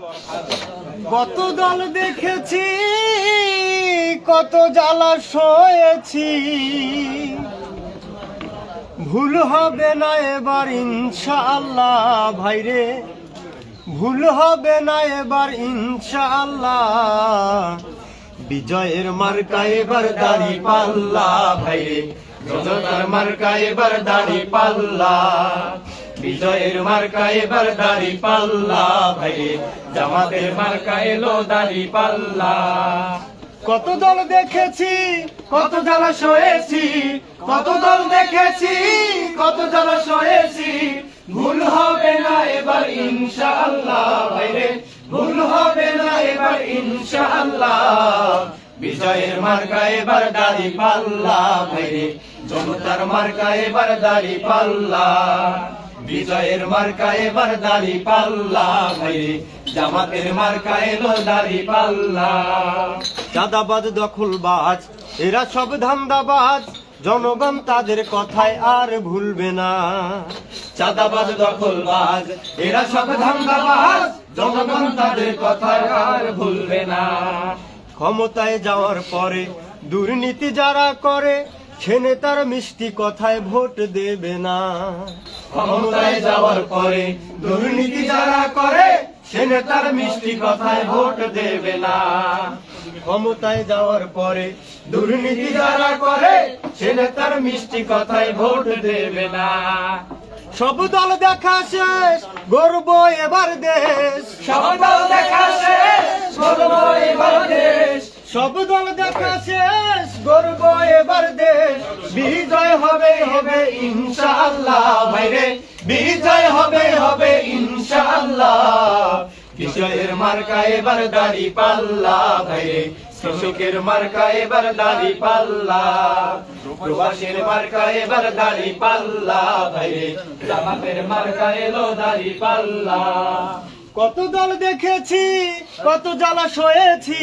কত দল দেখেছি, কত জ্বালা সয়েছি ভুল হবে না এবার ইনশাআল্লাহ, ভাইরে। ভুল হবে না এবার ইনশাআল্লাহ। বিজয়ের মার্কা এবার দাড়ি পাল্লা, ভাইরে। বিজয়ের মার্কা এবার দাড়ি পাল্লা, বিজয়ের মার্কা এবার দাড়ি পাল্লা, ভাইরে জামাতের মার্কা এলো দাড়ি পাল্লা। কত দল দেখেছি, কত জ্বালা সয়েছি, কত দল দেখেছি, কত জ্বালা সয়েছি। ভুল হবে না এবার ইনশাআল্লাহ, ভাইরে, ভুল হবে না এবার ইনশাআল্লাহ। বিজয়ের মার্কা এবার দাড়ি পাল্লা ভাইরে জনতার মার্কা এবার দাড়ি পাল্লা। বিজয়ের মার্কা এবার দাড়ি পাল্লা ভাইরে জামাতের মার্কা এলো দাড়ি পাল্লা। চাঁদাবাজ দখলবাজ এরা সব ধান্দাবাজ জনগণ তাদের কথায় আর ভুলবে না। চাঁদাবাজ দখলবাজ এরা সব ধান্দাবাজ জনগণ তাদের কথায় আর ভুলবে না। ক্ষমতায় যাওয়ার পরে দুর্নীতি যারা করে, সে নেতার মিষ্টি কথায় ভোট দেবে না। ক্ষমতায় যাওয়ার পরে দুর্নীতি যারা করে, সে নেতার মিষ্টি কথায় ভোট দেবে না। ক্ষমতায় যাওয়ার পরে দুর্নীতি যারা করে, সে নেতার মিষ্টি কথায় ভোট দেবে না। সব দল দেখা শেষ গর্ব এবার দেশ। সব দল দেখা শেষ গর্ব এবার দেশ। সব দল দেখা শেষ গর্ব এবার দেশ। বিজয় হবে হবে ইনশাআল্লাহ। ভাইরে বিজয় হবে হবে ইনশাআল্লাহ। বিজয়ের মার্কা এবার দাড়ি পাল্লা ভাইরে কৃষকের মার্কা এবার পাল্লা। প্রবাসের মার্কা এবার পাল্লা। ভাইরে, জামাতের মার্কা এলো দাড়ি পাল্লা। কত দল দেখেছি, কত জ্বালা সয়েছি।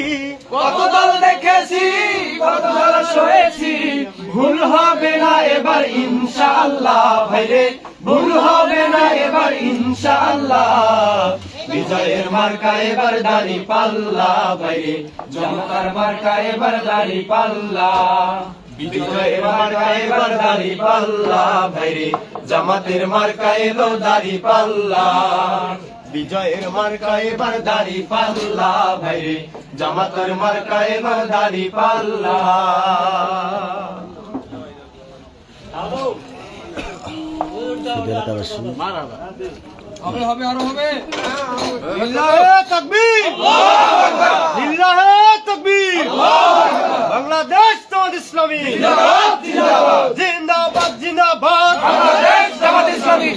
কত দল দেখেছি, কত জ্বালা সয়েছি। ভুল হবে না এবার ইনশাআল্লাহ। ভাইরে, ভুল হবে না এবার ইনশাআল্লাহ। বিজয়ের মার্কা এবার দাড়ি পাল্লা ভাইরে জনতার মার্কা এবার দাড়ি পাল্লা। বিজয়ের মার্কা এবার দাড়ি পাল্লা ভাইরে জামাতের মার্কা এলো দাড়ি পাল্লা। বিজয়ের মার্কা এবার দাড়ি পাল্লা ভাইরে জামাতের মার্কা এবার দাড়ি পাল্লা। হবে হবে, আরও হবে। তাকবীর। লিল্লাহে তাকবীর। বাংলাদেশ জামাত ইসলামী। জিন্দাবাদ জিন্দাবাদ। বাংলাদেশ জামাত ইসলামী।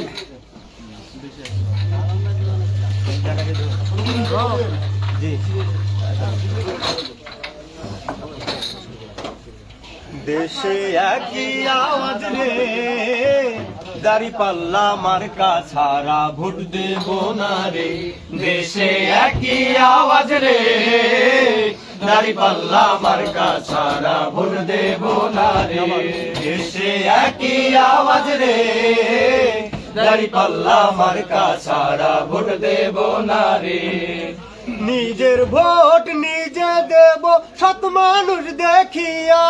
দেশে একই আওয়াজ রে। দাড়ি পাল্লা মার্কা ছাড়া ভোট দেব না রে। দেশে একই আওয়াজ রে। দাড়ি পাল্লা মার্কা ছাড়া ভোট দেব না রে। দেশে একই আওয়াজ রে। দাড়ি পাল্লা মার্কা ছাড়া ভোট দেব না রে। নিজের ভোট নিজে দেব, সৎ মানুষ দেখিয়া।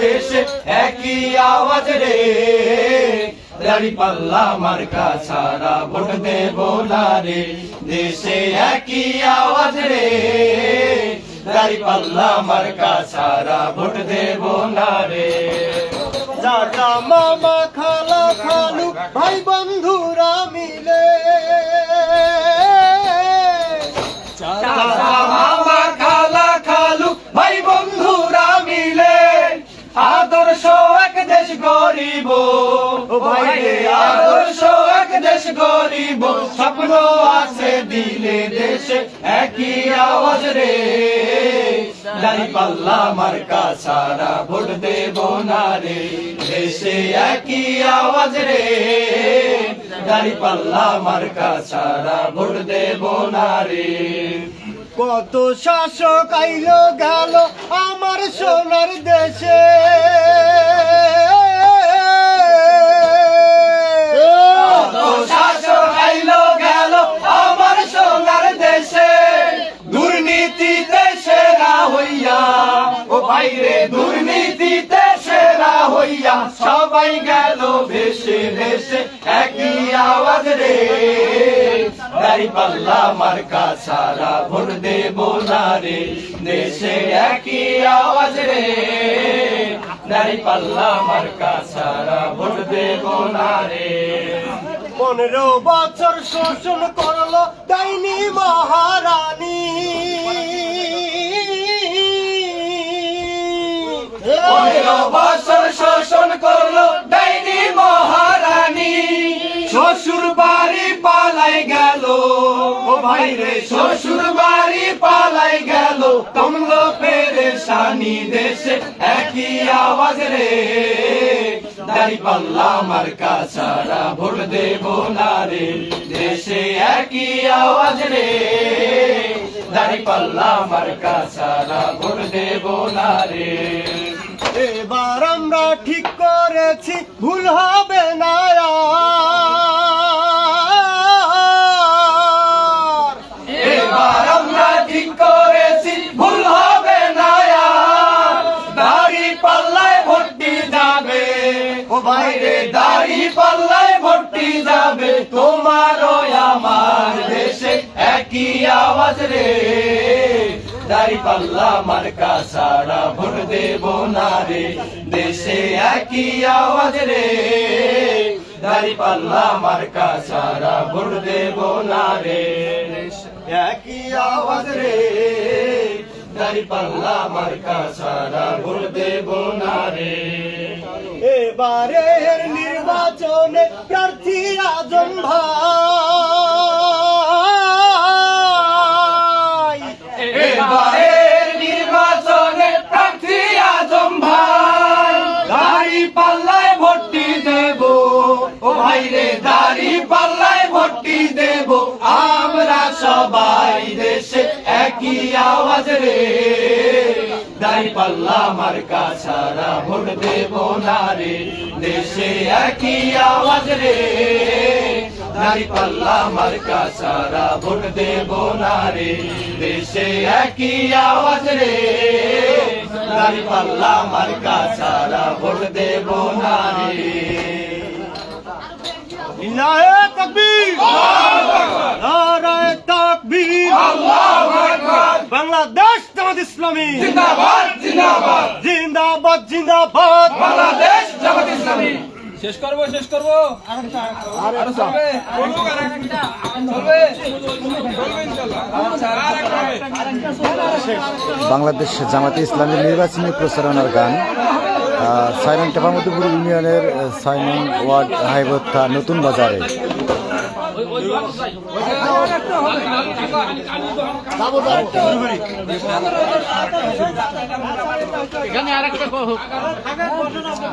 দেশে একই আওয়াজ রে। দাড়ি পাল্লা মার্কা ছাড়া ভোট দেব না রে। দেশে একই আওয়াজ রে। দাড়ি পাল্লা মার্কা ছাড়া ভোট দেব না রে। চাচা মামা খালা খালু, ভাই বন্ধুরা ও আদর্শ এক দেশ গরিব। স্বপ্ন আছে দিলে দেশে একই আওয়াজ রে। দাড়ি পাল্লা মার্কা সারা ভোট দেব না রে। দেশে একই আওয়াজ রে। দাড়ি পাল্লা মার্কা সারা ভোট দেব না রে। কত শাসক আইলো গেল আমার সোনার দেশে। ও ভাইরে দুর্নীতিতে সেরা হইয়া সবাই গেল ভেসে ভেসে, একই আওয়াজ রে। দাড়ি পাল্লা মার্কা সারা ভোট দেব না রে। দেশে একই আওয়াজ রে। দাড়ি পাল্লা মার্কা সারা ভোট দেব না রে। পনেরো বছর শোষণ করল ডাইনি মহারানী। পনেরো বছর শোষণ করল ডাইনি মহারানী। শ্বশুর বাড়ি পালাই গেল। ও ভাই রে, শ্বশুর বাড়ি পালাই গেল। কমলো পেরেশানি দেশে, একই আওয়াজ রে। দাড়ি পাল্লা মার্কা সারা ভোট দেব না রে। দেশে একই আওয়াজ রে। দাড়ি পাল্লা মার্কা সারা ভোট দেব না রে। এবার আমরা ঠিক করেছি, ভুল হবে না ঠিক করেছি দাড়ি পাল্লায় ভর্তি যাবে। ও পাল্লায় ভর্তি যাবে। তোমারও আমার দেশে একই আওয়াজ রে। দাড়ি পাল্লা মার্কা সারা ভোট দেব না রে। দেশে একই আওয়াজ রে। দাড়ি পাল্লা মার্কা সারা ভোট দেব না রে। একই আওয়াজ রে। দাড়ি পাল্লা মার্কা সারা ভোট দেব না রে। এবারে নির্বাচনে প্রার্থী আজম ভাই। একই আওয়াজ রে? দাড়ি পাল্লা মার্কা সারা ভোট দেব না রে। দেশে একই আওয়াজ রে। দাড়ি পাল্লা মার্কা সারা ভোট দেব না রে। দেশে একই আওয়াজ রে। দাড়ি পাল্লা মার্কা সারা ভোট দেব না রে। তাকবীর নারায়ে তাকবীর বাংলাদেশ জামাত ইসলামী। জিন্দাবাদ জিন্দাবাদ। জিন্দাবাদ জিন্দাবাদ। বাংলাদেশ জামাত ইসলামী। শেষ করব শেষ করব। আরও চলবে। বাংলাদেশ জামাতে ইসলামের নির্বাচনী প্রচারণার গান আহ, ছয় নং টেপামতুপুর ইউনিয়নের আহ, ছয় নং ওয়ার্ড হাইবত্তা নতুন বাজারে।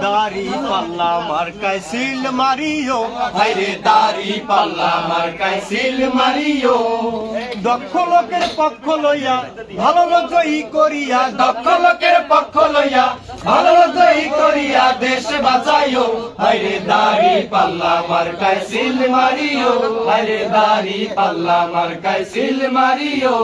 দাড়ি পাল্লা মার্কায় সিল মারিও। ভাইরে দাড়ি পাল্লা মার্কায় সিল মারিও। দক্ষ লোকের পক্ষ লইয়া ভালো জয়ী করিয়া, দক্ষ লোকের পক্ষ লইয়া ভালো জয়ী করিয়া দেশ বাঁচাইও। হাইরে দাড়ি পাল্লা মার্কায় সিল মারিও। হাইরে দাড়ি পাল্লা মার্কায় সিল মারিও।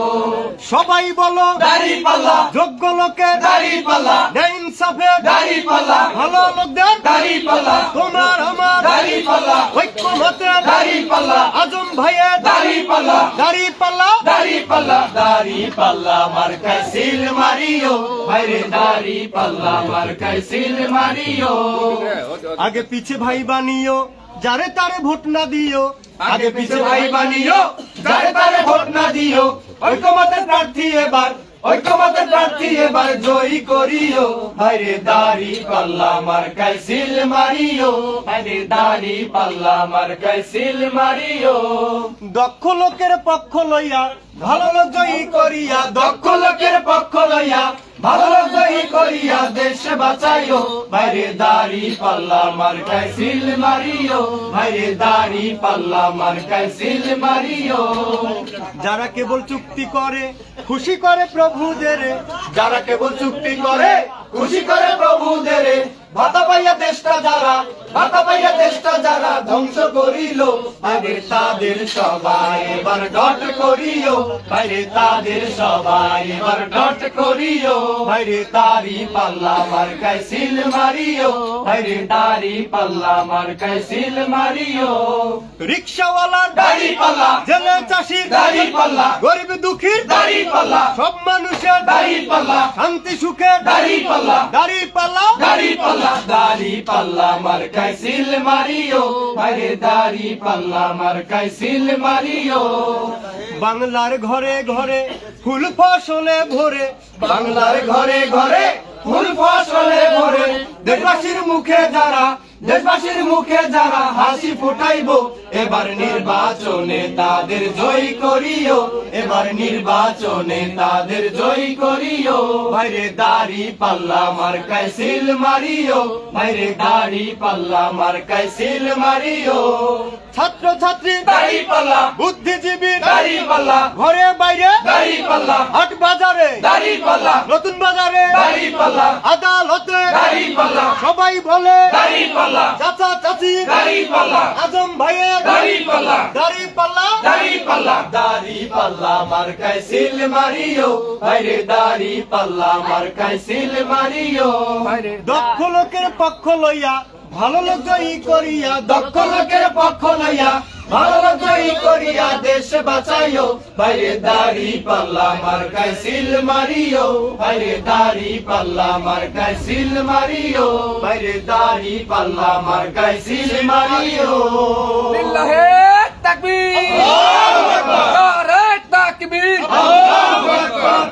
সবাই বলো দাড়ি পাল্লা। যোগ্য লোকের দাড়ি পাল্লা। ইনসাফে দাড়ি পাল্লা। ভালো লোকদের দাড়ি পাল্লা। তোমার আমার দাড়ি পাল্লা। ঐক্য মতের দাড়ি পাল্লা। আজম ভাইয়ের দাড়ি পাল্লা। দাড়ি পাল্লা। দাড়ি পাল্লা। দাড়ি পাল্লা মার্কায় সিল মারিও। ভাইরে দাড়ি পাল্লা মার্কায় সিল মারিও। আগে পিছে ভাই বানিও যারে তারে ভোট না দিও আগে পিছে ভাই বানিও, যারে তারে ভোট না দিও। ঐক্যমতের প্রার্থী এবার, ঐক্যমতের প্রার্থী এবার জয়ী করিও। ভাইরে দাড়ি পাল্লা মার্কায় সিল মারিও। ভাইরে দাড়ি পাল্লা মার্কায় সিল মারিও। দক্ষ লোকের পক্ষ লইয়া, ভালো লোক জয়ী করিয়া, দক্ষ লোকের পক্ষ লইয়া ভালো জয়ী করিয়া দেশ বাঁচাইও। বাইরে দাড়ি পাল্লা মার্কায় সিল মারিও। বাইরে দাড়ি পাল্লা মার্কায় সিল মারিও। যারা কেবল চুক্তি করে খুশি করে প্রভুদের। যারা কেবল চুক্তি করে খুশি করে প্রভুদের ভাতা পাইয়া দেশটা যারা ভাতা পাইয়া দেশটা যারা ধ্বংস করিল বাইরে তাদের সবাই এবার ডট করিও বাইরে তাদের সবাই এবার ডট করিও বাইরে তারি পাল্লা মার্কায় সিল মারিও। বাইরে তারি পাল্লা মার্কায় সিল মারিও। রিক্সাওয়ালার দাড়ি পাল্লা জেলে চাষির দাড়ি পাল্লা গরিব দুঃখীর দাড়ি পাল্লা সব মানুষের দাড়ি পাল্লা শান্তি সুখের দাড়ি পাল্লা। দাড়ি পাল্লা। দাড়ি পাল্লা দাড়ি পাল্লা সিল মারিও। আরে দাড়ি পাল্লা সিল মারিও। বাংলার ঘরে ঘরে ফুল ফসলে ভরে বাংলার ঘরে ঘরে ফুল ফসলে ভরে। দেশবাসীর মুখে যারা দেশবাসীর মুখে যারা হাসি ফুটাইবো এবার নির্বাচনে তাদের জয় করিও এবার নির্বাচনে তাদের জয় করিও। বাইরে দাড়ি পাল্লা মার্কায় সিল মারিও বাইরে দাড়ি পাল্লা মার্কায় সিল মারিও। ছাত্র ছাত্রী দাড়ি পাল্লা বুদ্ধিজীবী দাড়ি পাল্লা ঘরে বাইরে দাড়ি পাল্লা হাট বাজারে দাড়ি পাল্লা নতুন বাজারে দাড়ি পাল্লা আদালতে দাড়ি পাল্লা সবাই বলে দাড়ি পাল্লা চাচা চাচি দাড়ি পাল্লা। আজম ভাইয়ের দাড়ি পাল্লা দাড়ি পাল্লা দাড়ি পাল্লা দাড়ি পাল্লা মার্কায় সিল মারিও। আরে দাড়ি পাল্লা মার্কায় সিল মারিও। দক্ষ লোকের পক্ষ লইয়া ভালো লোক ই করিয়া দক্ষ লোকের পক্ষ লইয়া ভালো জয়ী করিয়া দেশ বাঁচাইও। বাইরে দাড়ি পাল্লা মার্কায় সিল মারিও। বাইরে দাড়ি পাল্লা মার্কায় সিল মারিও। বাইরে দাড়ি পাল্লা মার্কায় সিল মারিও। লিল্লাহে তাকবীর। নারে তাকবীর। আল্লাহু আকবার।